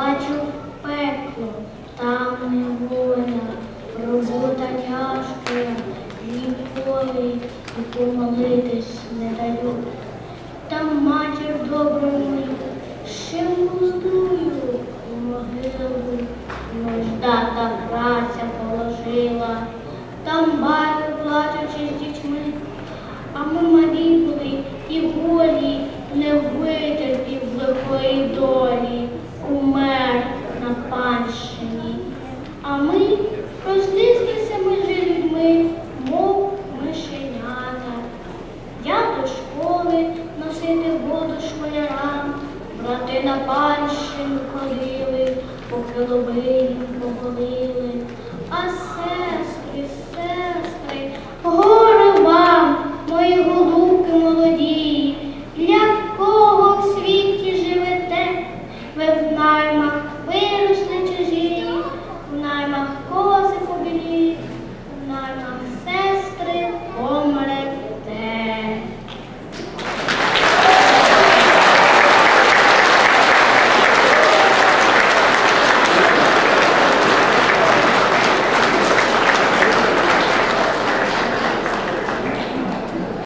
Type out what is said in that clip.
бачу пекло, там не неволя, робота тяжка, ніколи і помолитись не даю. Там матір добра мою, ще молодую, могилу, нужда та праця положила, там батько плачучи з. Розлізлися між людьми, мов мишенята. Я до школи носити воду школярам, брати на панщину ходили, поки лобилів поболили, а